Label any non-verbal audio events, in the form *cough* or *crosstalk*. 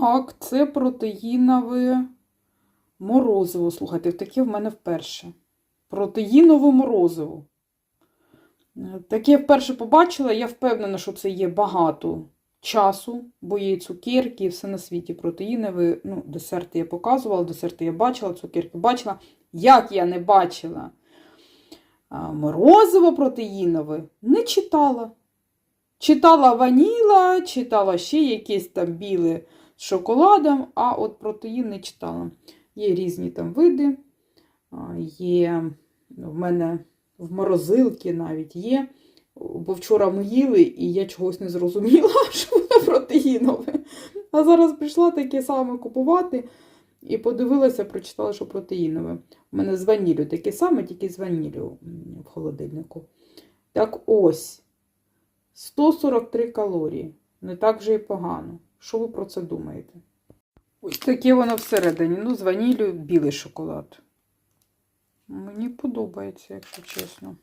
Так, це протеїнове морозиво. Слухайте, таке в мене вперше. Протеїнове морозиво. Таке вперше побачила, я впевнена, що це є багато часу, бо є цукерки, і все на світі протеїнові. Ну, десерти я показувала, десерти я бачила, цукерки бачила. Як я не бачила морозиво протеїнове, не читала. Читала ваніла, читала ще якісь там біле шоколадом, а от протеїн не читала. Є різні там види, є в мене в морозилці навіть є. Бо вчора ми їли, і я чогось не зрозуміла, *laughs* що воно протеїнове. А зараз прийшла таке саме купувати і подивилася, прочитала, що протеїнове. У мене з ваніллю таке саме, тільки з ваніллю в холодильнику. Так ось. 143 калорії. Не так вже і погано. Що ви про це думаєте? Ось таке воно всередині. Ну, з ваніллю білий шоколад. Мені подобається, якщо чесно.